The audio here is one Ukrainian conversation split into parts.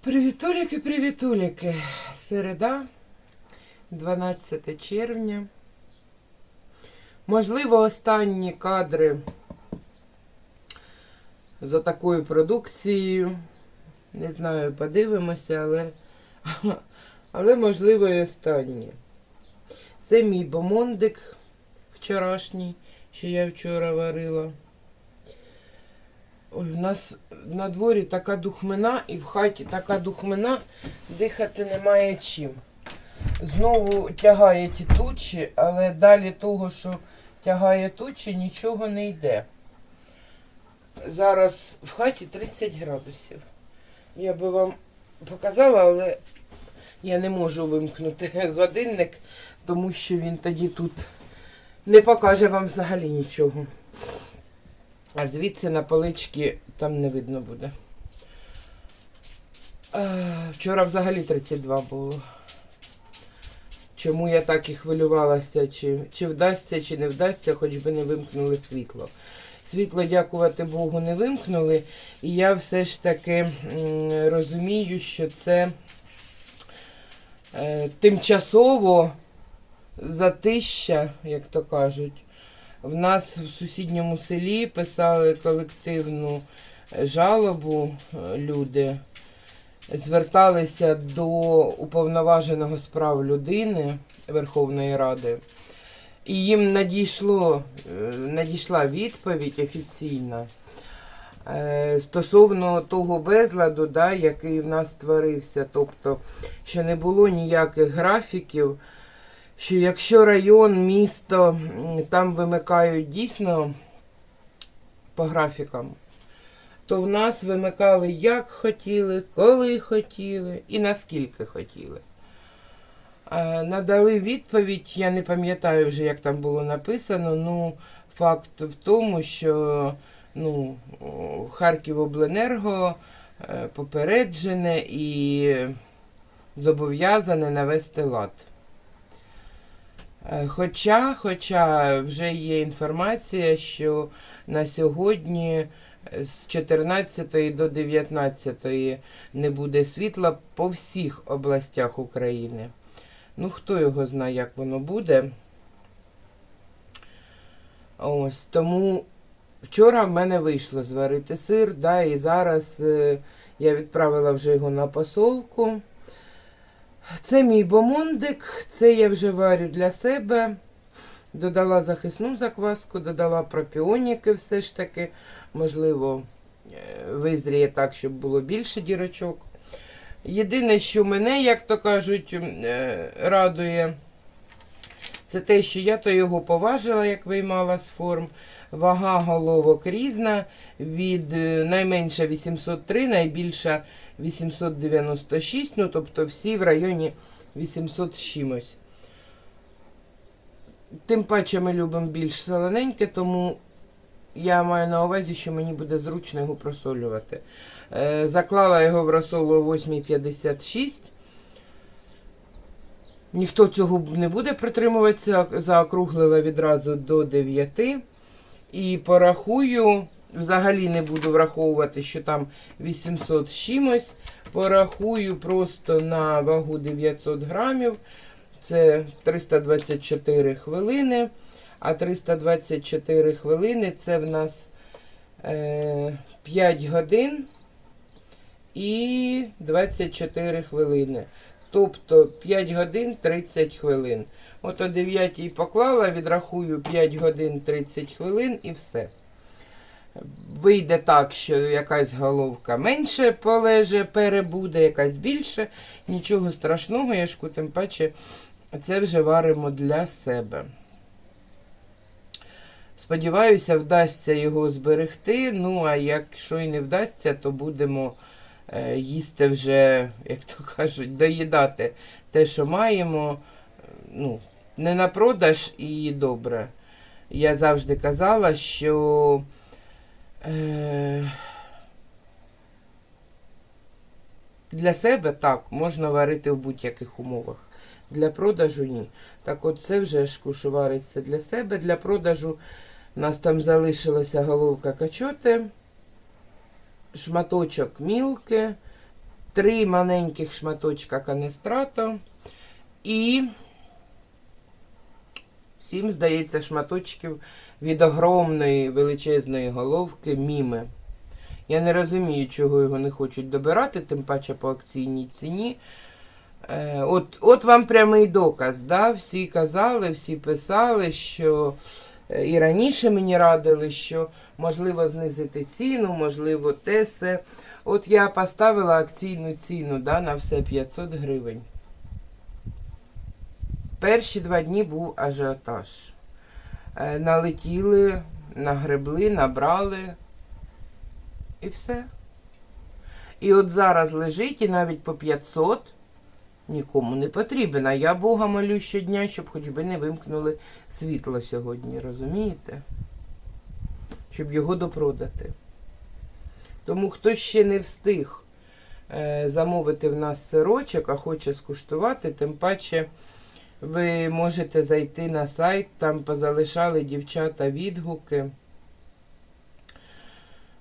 Привітуліки, привітуліки. Середа, 12 червня. Можливо, останні кадри за такою продукцією. Не знаю, подивимося, але, але можливо і останні. Це мій бомондик вчорашній, що я вчора варила. Ой, у нас на дворі така духмина і в хаті така духмина, дихати немає чим. Знову тягає ті тучі, але далі того, що тягає тучі, нічого не йде. Зараз в хаті 30 градусів. Я би вам показала, але я не можу вимкнути годинник, тому що він тоді тут не покаже вам взагалі нічого. А звідси на полички там не видно буде. Вчора взагалі 32 було. Чому я так і хвилювалася, чи, чи вдасться, чи не вдасться, хоч би не вимкнули світло. Світло, дякувати Богу, не вимкнули. І я все ж таки розумію, що це е, тимчасово затища, як то кажуть. В нас в сусідньому селі писали колективну жалобу е, люди, зверталися до уповноваженого з прав людини Верховної Ради, і їм надійшло, е, надійшла відповідь офіційна е, стосовно того безладу, да, який в нас створився. Тобто, що не було ніяких графіків що якщо район, місто там вимикають дійсно по графікам, то в нас вимикали як хотіли, коли хотіли і наскільки хотіли. Е, Надали відповідь, я не пам'ятаю вже, як там було написано. Ну, факт в тому, що ну, Харківобленерго е, попереджене і зобов'язане навести лад. Е, Хоча, хоча вже є інформація, що на сьогодні з 14 до 19 не буде світла по всіх областях України. Ну, хто його знає, як воно буде. Ось, тому вчора в мене вийшло зварити сир, да, і зараз е, я відправила вже його на посолку. Це мій бомондик, це я вже варю для себе. Додала захисну закваску, додала пропіоніки все ж таки. Можливо, е, визріє так, щоб було більше дірочок. Єдине, що мене, як то кажуть, е, радує, це те, що я то його поважила, як виймала з форм. Вага головок різна. Від е, найменша 803, найбільша 896, ну тобто всі в районі 800 з чимось. Тим паче ми любимо більш солоненьке, тому я маю на увазі, що мені буде зручно його просолювати. Е, заклала його в розсолу о 8,56. Ніхто цього не буде притримуватися, заокруглила відразу до 9. І порахую, взагалі не буду враховувати, що там 800 з чимось. Порахую просто на вагу 900 грамів. Це 324 хвилини. А 324 хвилини це в нас е, 5 годин і 24 хвилини. Тобто 5 годин 30 хвилин. От о 9 поклала, відрахую 5 годин 30 хвилин і все. Вийде так, що якась головка менше полеже, перебуде, якась більше. Нічого страшного, я ж тим паче це вже варимо для себе. Сподіваюся, вдасться його зберегти. Ну, а якщо і не вдасться, то будемо їсти вже, як то кажуть, доїдати те, що маємо. Ну, не на продаж і добре. Я завжди казала, що е, Для себе так, можна варити в будь-яких умовах. Для продажу ні. Так от це вже ж кушу вариться для себе. Для продажу у нас там залишилася головка качоти, шматочок мілки, три маленьких шматочка канестрато і сім, здається, шматочків від огромної величезної головки міми. Я не розумію, чого його не хочуть добирати, тим паче по акційній ціні. Е, от, от вам прямий доказ. Да? Всі казали, всі писали, що і раніше мені радили, що можливо знизити ціну, можливо, те все. От я поставила акційну ціну да, на все 500 гривень. Перші два дні був ажіотаж. Е, налетіли, нагребли, набрали. І все. І от зараз лежить і навіть по 500 нікому не потрібен. А я Бога молю щодня, щоб хоч би не вимкнули світло сьогодні, розумієте? Щоб його допродати. Тому хто ще не встиг е, замовити в нас сирочок, а хоче скуштувати, тим паче ви можете зайти на сайт, там позалишали дівчата відгуки.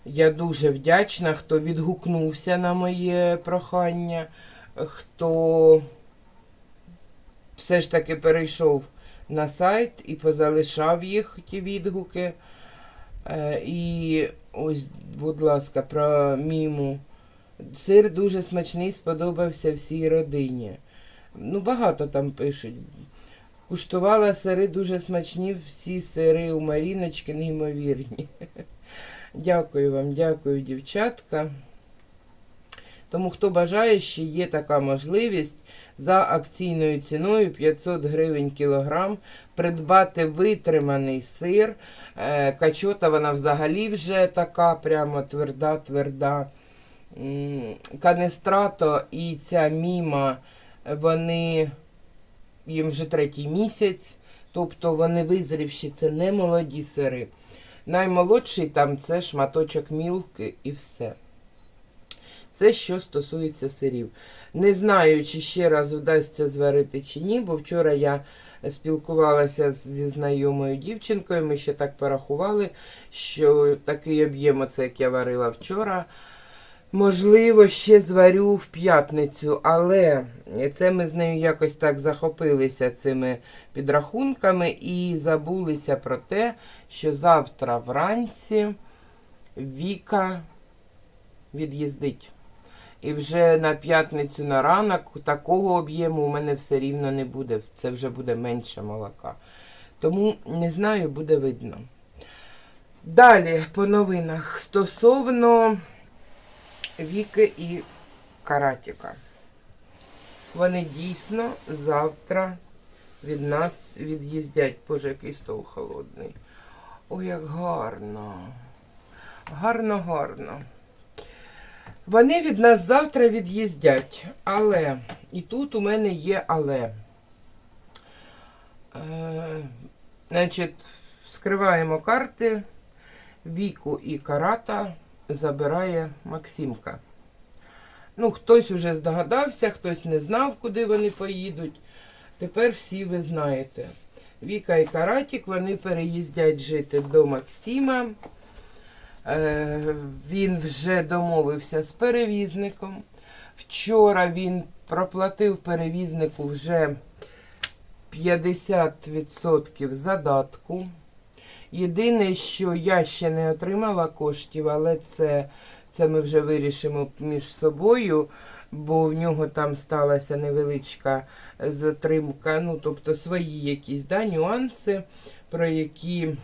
Я дуже вдячна, хто відгукнувся на моє прохання, хто все ж таки перейшов на сайт і позалишав їх ті відгуки. Е, І ось, будь ласка, про міму. Сир дуже смачний, сподобався всій родині. Ну, багато там пишуть. Куштувала сири дуже смачні, всі сири у Маріночки неймовірні. Дякую вам, дякую, дівчатка. Тому, хто бажає, ще є така можливість за акційною ціною 500 гривень кілограм придбати витриманий сир. Е, Качота вона взагалі вже така, прямо тверда, тверда. М, Канестрато і ця міма, вони їм вже третій місяць, тобто вони визрівші, це не молоді сири. Наймолодший там це шматочок мілки і все. Це що стосується сирів. Не знаю, чи ще раз вдасться зварити чи ні, бо вчора я спілкувалася зі знайомою дівчинкою. Ми ще так порахували, що такий об'єм, оце як я варила вчора. Можливо, ще зварю в п'ятницю, але це ми з нею якось так захопилися цими підрахунками і забулися про те, що завтра вранці Віка від'їздить. І вже на п'ятницю на ранок такого об'єму у мене все рівно не буде. Це вже буде менше молока. Тому не знаю, буде видно. Далі по новинах стосовно Віки і Каратіка. Вони дійсно завтра від нас від'їздять. Боже, який стол холодний. Ой, як гарно. Гарно, гарно. Вони від нас завтра від'їздять. Але, і тут у мене є але. Е, значить, скриваємо карти. Віку і карата забирає Максимка. Ну, хтось уже здогадався, хтось не знав, куди вони поїдуть. Тепер всі ви знаєте. Віка і Каратік вони переїздять жити до Максима. Е, він вже домовився з перевізником. Вчора він проплатив перевізнику вже 50% задатку. Єдине, що я ще не отримала коштів, але це, це ми вже вирішимо між собою, бо в нього там сталася невеличка затримка, ну, тобто свої якісь да, нюанси, про які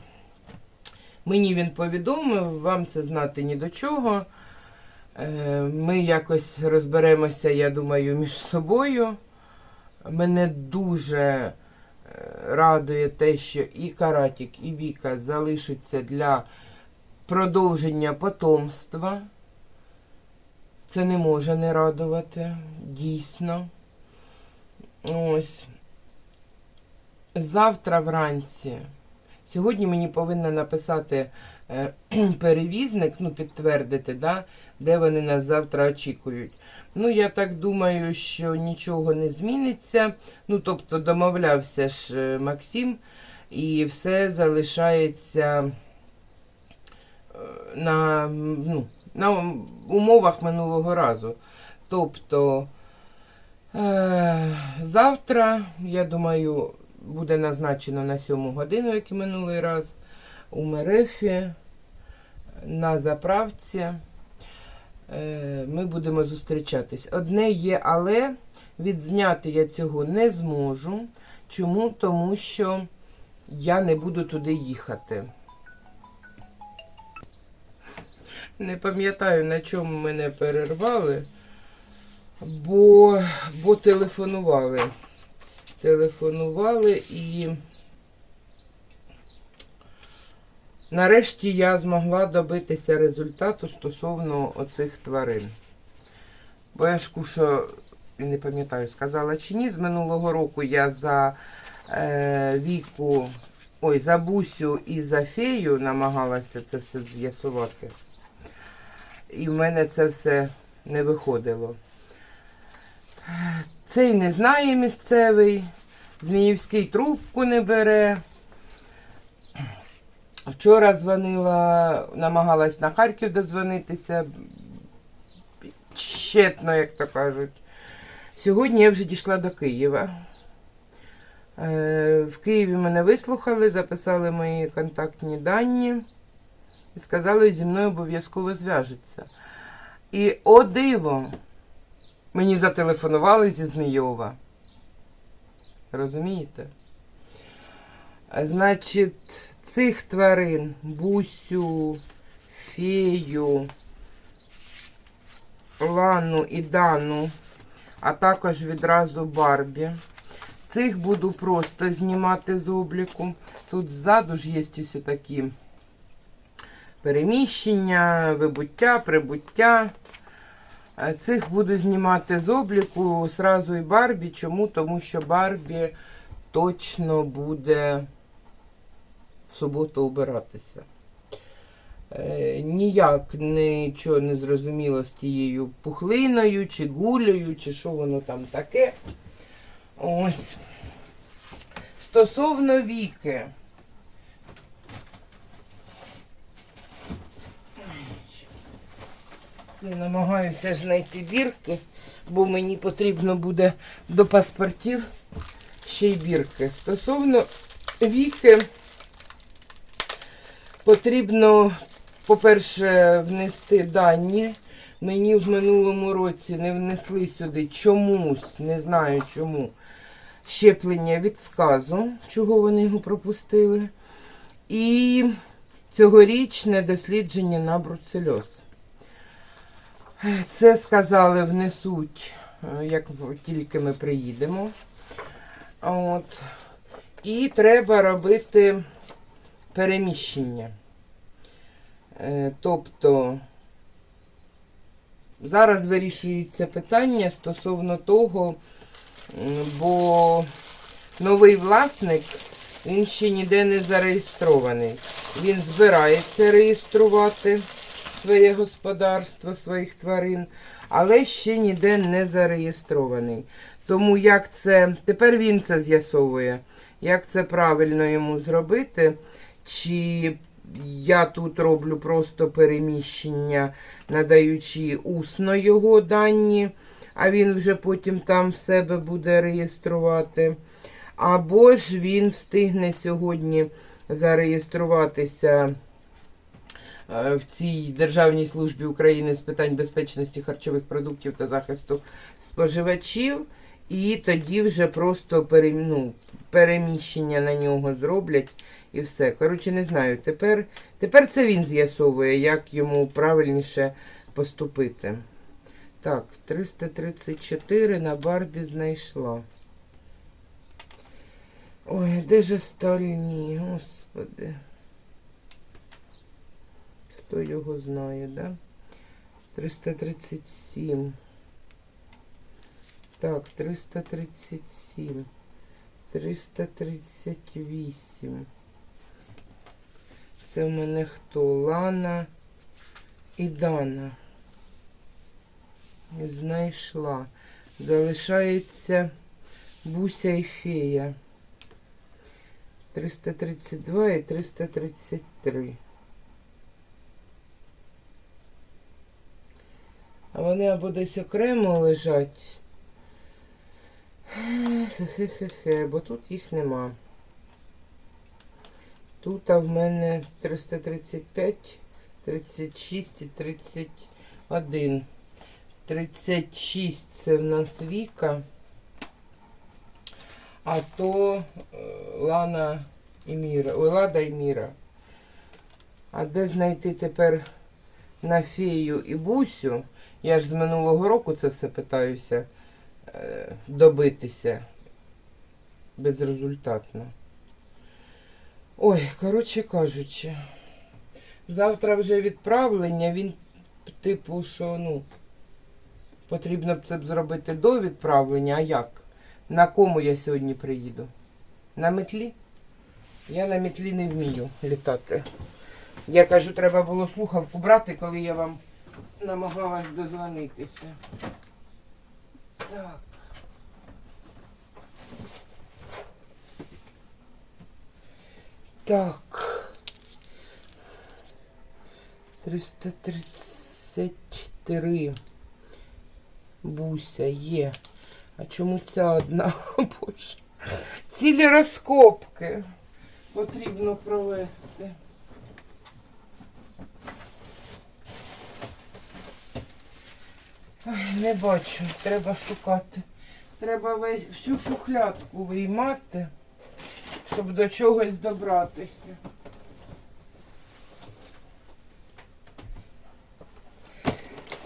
мені він повідомив, вам це знати ні до чого. Е, Ми якось розберемося, я думаю, між собою. Мене дуже е, радує те, що і Каратік, і Віка залишаться для продовження потомства. Це не може не радувати, дійсно. Ось. Завтра вранці Сьогодні мені повинна написати е, перевізник, ну, підтвердити, да, де вони нас завтра очікують. Ну, я так думаю, що нічого не зміниться. Ну, тобто домовлявся ж е, Максим, і все залишається е, на, ну, на умовах минулого разу. Тобто е, завтра, я думаю, буде назначено на 7 годину, як і минулий раз, у Мерефі на заправці. Е, Ми будемо зустрічатись. Одне є, але відзняти я цього не зможу. Чому? Тому що я не буду туди їхати. Не пам'ятаю, на чому мене перервали, бо, бо телефонували. Телефонували і нарешті я змогла добитися результату стосовно оцих тварин. Бо я ж куша, не пам'ятаю, сказала чи ні, з минулого року я за е, віку, ой, за бусю і за фею намагалася це все з'ясувати. І в мене це все не виходило. Цей не знає місцевий, Зміївський трубку не бере. Вчора дзвонила, намагалась на Харків дозвонитися. Щетно, як то кажуть. Сьогодні я вже дійшла до Києва. Е, В Києві мене вислухали, записали мої контактні дані і сказали, зі мною обов'язково зв'яжуться. І о диво! Мені зателефонували зі Змійова. Розумієте? Значить, цих тварин бусю, фею, лану і дану, а також відразу Барбі. Цих буду просто знімати з обліку. Тут ззаду ж є ось такі переміщення, вибуття, прибуття. Е, Цих буду знімати з обліку сразу і Барбі. Чому? Тому що Барбі точно буде в суботу обиратися. Е, ніяк нічого не зрозуміло з тією пухлиною, чи гулею, чи що воно там таке. Ось. Стосовно віки. Це намагаюся знайти бірки, бо мені потрібно буде до паспортів ще й бірки. Стосовно віки, потрібно, по-перше, внести дані. Мені в минулому році не внесли сюди чомусь, не знаю чому, щеплення від сказу, чого вони його пропустили. І цьогорічне дослідження на бруцельоз. Це сказали, внесуть, е, як тільки ми приїдемо. От. І треба робити переміщення. Е, Тобто зараз вирішується питання стосовно того, бо новий власник, він ще ніде не зареєстрований. Він збирається реєструвати своє господарство, своїх тварин, але ще ніде не зареєстрований. Тому як це, тепер він це з'ясовує, як це правильно йому зробити, чи я тут роблю просто переміщення, надаючи усно його дані, а він вже потім там в себе буде реєструвати. Або ж він встигне сьогодні зареєструватися в цій Державній службі України з питань безпечності харчових продуктів та захисту споживачів, і тоді вже просто пере, ну, переміщення на нього зроблять і все. Коротше, не знаю. Тепер, тепер це він з'ясовує, як йому правильніше поступити. Так, 334 на Барбі знайшла. Ой, де ж остальні, господи. Хто його знає, да? 337. Так, 337. 338. Це в мене хто? Лана і Дана. Знайшла. Залишається Буся і фея. 332 і 333. Вони або десь окремо лежать. Хе-хе-хе, бо тут їх нема. Тут а в мене 335, 36 і 31. 36 це в нас Віка. А то е, Лана і Міра. Ой, Лада і Міра. А де знайти тепер на фею і бусю? Я ж з минулого року це все питаюся е, добитися безрезультатно. Ой, коротше кажучи, завтра вже відправлення, він, типу, що, ну, потрібно б це б зробити до відправлення, а як? На кому я сьогодні приїду? На метлі? Я на метлі не вмію літати. Я кажу, треба було слухавку брати, коли я вам намагалась дозвонитися. Так. Так. 333. Буся є. А чому ця одна? Боже. Цілі розкопки потрібно провести. Ой, не бачу, треба шукати. Треба весь, всю шухлядку виймати, щоб до чогось добратися.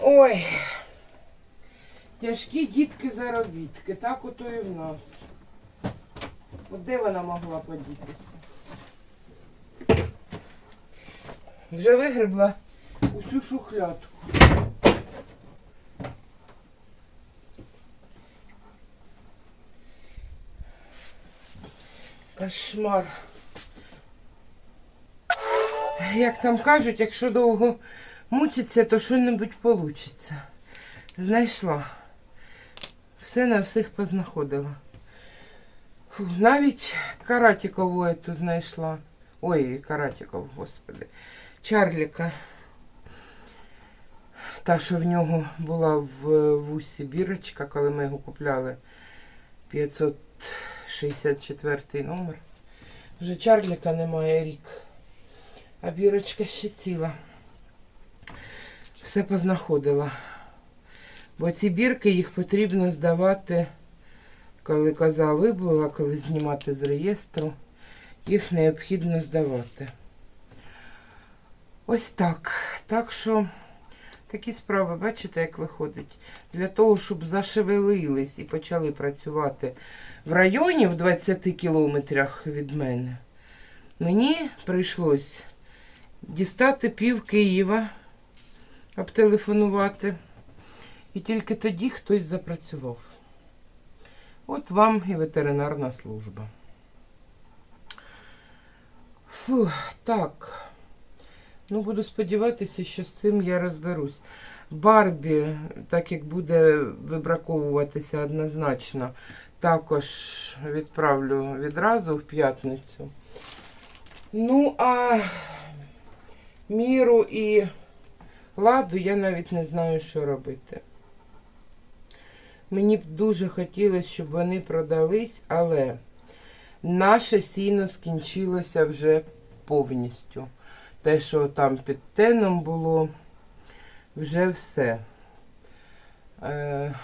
Ой, тяжкі дітки заробітки, так ото і в нас. От де вона могла подітися? Вже вигребла усю шухлядку. Кошмар. Як там кажуть, якщо довго мучиться, то що-небудь вийде. Знайшла. Все на всіх познаходила. Фу, навіть Каратікову ету знайшла. Ой, Каратіков, господи. Чарліка. Та, що в нього була в вусі бірочка, коли ми його купляли 564 номер. Вже Чарліка немає рік. А бірочка ще ціла. Все познаходила. Бо ці бірки їх потрібно здавати, коли коза вибула, коли знімати з реєстру. Їх необхідно здавати. Ось так. Так що такі справи, бачите, як виходить. Для того, щоб зашевелились і почали працювати в районі в 20 кілометрах від мене, мені прийшлось дістати пів Києва, обтелефонувати. І тільки тоді хтось запрацював. От вам і ветеринарна служба. Фу, так. Ну, буду сподіватися, що з цим я розберусь. Барбі, так як буде вибраковуватися однозначно, також відправлю відразу в п'ятницю. Ну, а міру і ладу я навіть не знаю, що робити. Мені б дуже хотілося, щоб вони продались, але наше сіно скінчилося вже повністю. Те, що там під теном було, вже все. Е,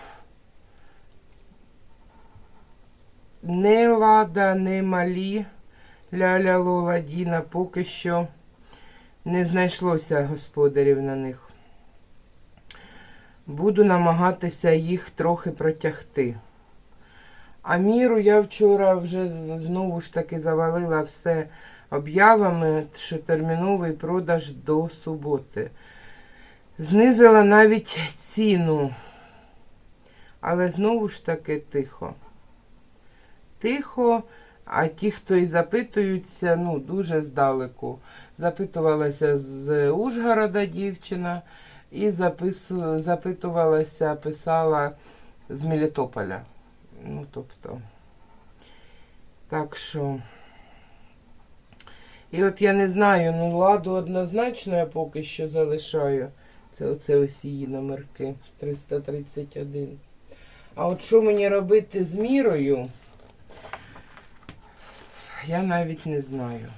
Не лада, не малі ляля Лола Діна поки що не знайшлося господарів на них. Буду намагатися їх трохи протягти. А міру я вчора вже знову ж таки завалила все об'явами, що терміновий продаж до суботи. Знизила навіть ціну. Але знову ж таки тихо. Тихо, А ті, хто і запитуються, ну, дуже здалеку. Запитувалася з Ужгорода дівчина і запису, запитувалася, писала з Мелітополя. Ну, тобто. Так що. І от я не знаю, ну ладу однозначно я поки що залишаю. Це оце ось її номерки 331. А от що мені робити з мірою? Я навіть не знаю.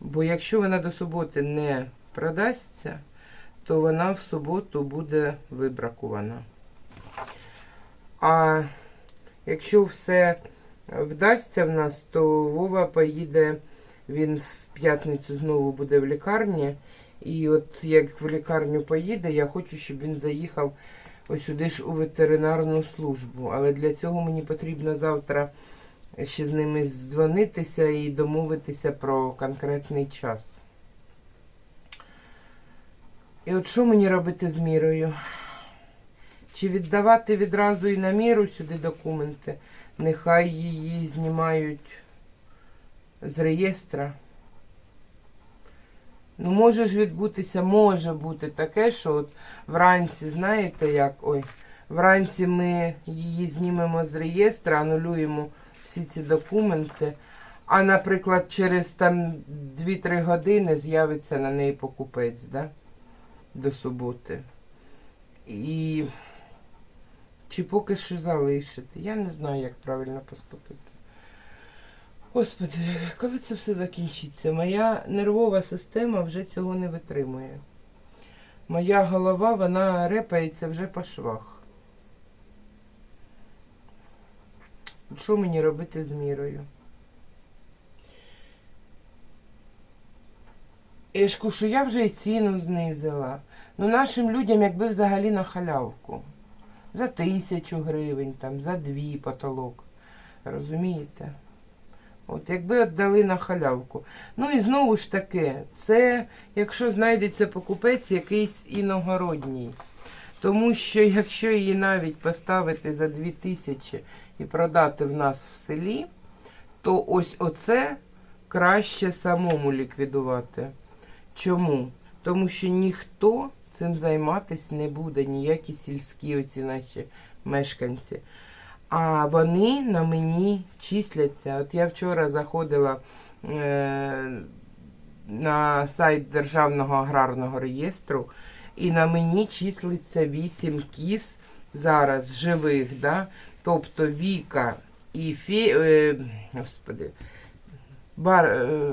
Бо якщо вона до суботи не продасться, то вона в суботу буде вибракувана. А якщо все вдасться в нас, то Вова поїде, він в п'ятницю знову буде в лікарні. І от як в лікарню поїде, я хочу, щоб він заїхав ось сюди ж у ветеринарну службу. Але для цього мені потрібно завтра ще з ними здзвонитися і домовитися про конкретний час. І от що мені робити з мірою? Чи віддавати відразу і на міру сюди документи? Нехай її знімають з реєстра. Ну, може ж відбутися, може бути таке, що от вранці, знаєте як, ой, вранці ми її знімемо з реєстра, анулюємо всі ці документи, а, наприклад, через там 2-3 години з'явиться на неї покупець, да? До суботи. І чи поки що залишити? Я не знаю, як правильно поступити. Господи, коли це все закінчиться? Моя нервова система вже цього не витримує. Моя голова, вона репається вже по швах. Що мені робити з мірою? Ешку, що я вже і ціну знизила. Ну, нашим людям, якби взагалі на халявку. За тисячу гривень, там, за дві потолок. Розумієте? От якби віддали на халявку. Ну і знову ж таки, це якщо знайдеться покупець якийсь іногородній. Тому що якщо її навіть поставити за 2000 і продати в нас в селі, то ось оце краще самому ліквідувати. Чому? Тому що ніхто цим займатися не буде, ніякі сільські оці наші мешканці. А вони на мені числяться. От я вчора заходила е, на сайт Державного аграрного реєстру, і на мені числиться 8 кіз зараз живих. Да? Тобто Віка і Фе... Е, господи, бар... е,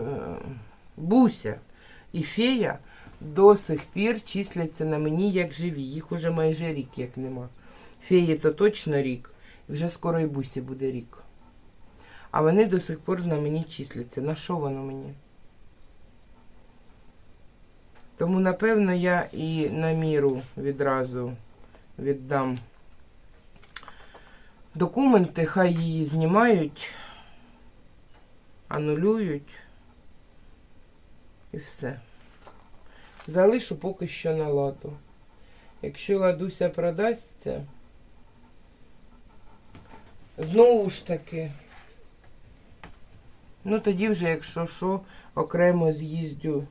Буся і Фея до сих пір числяться на мені як живі. Їх уже майже рік як нема. Феї то точно рік. Вже скоро і бусі буде рік. А вони до сих пор на мені числяться. На що воно мені? Тому, напевно, я і на міру відразу віддам документи, хай її знімають, анулюють і все. Залишу поки що на ладу. Якщо ладуся продасться, Знову ж таки. Ну тоді вже, якщо що, окремо з'їздю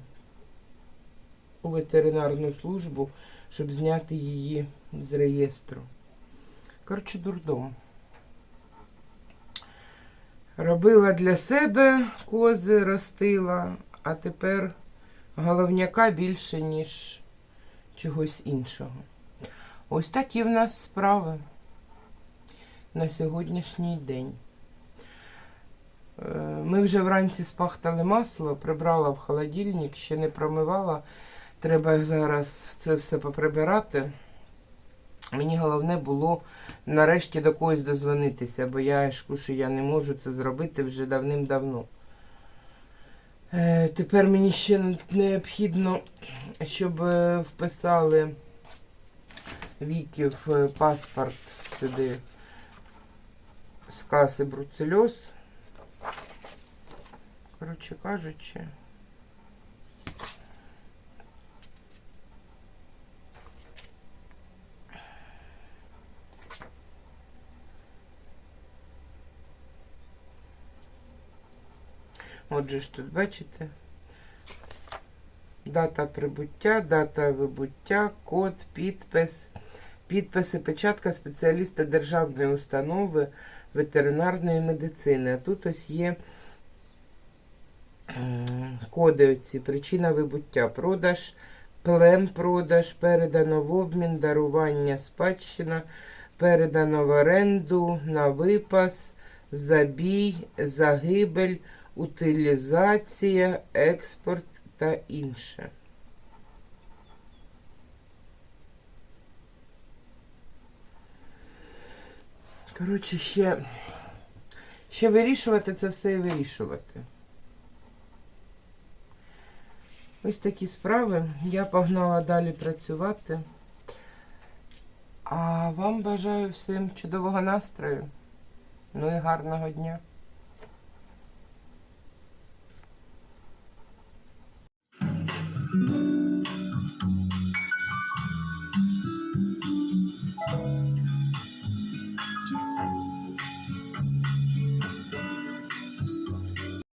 у ветеринарну службу, щоб зняти її з реєстру. Коротше, дурдом. Робила для себе кози, ростила, а тепер головняка більше, ніж чогось іншого. Ось такі в нас справи на сьогоднішній день. Е, ми вже вранці спахтали масло, прибрала в холодильник, ще не промивала. Треба зараз це все поприбирати. Мені головне було нарешті до когось дозвонитися, бо я що я не можу це зробити вже давним-давно. Е, тепер мені ще необхідно, щоб е, вписали Віків паспорт сюди з каси бруцельоз. Коротше кажучи. Отже ж тут, бачите? Дата прибуття, дата вибуття, код, підпис, підпис і печатка спеціаліста державної установи ветеринарної медицини. А тут ось є коди оці, причина вибуття, продаж, плен продаж, передано в обмін, дарування, спадщина, передано в оренду, на випас, забій, загибель, утилізація, експорт та інше. Коротше, ще, ще вирішувати це все і вирішувати. Ось такі справи. Я погнала далі працювати. А вам бажаю всім чудового настрою. Ну і гарного дня.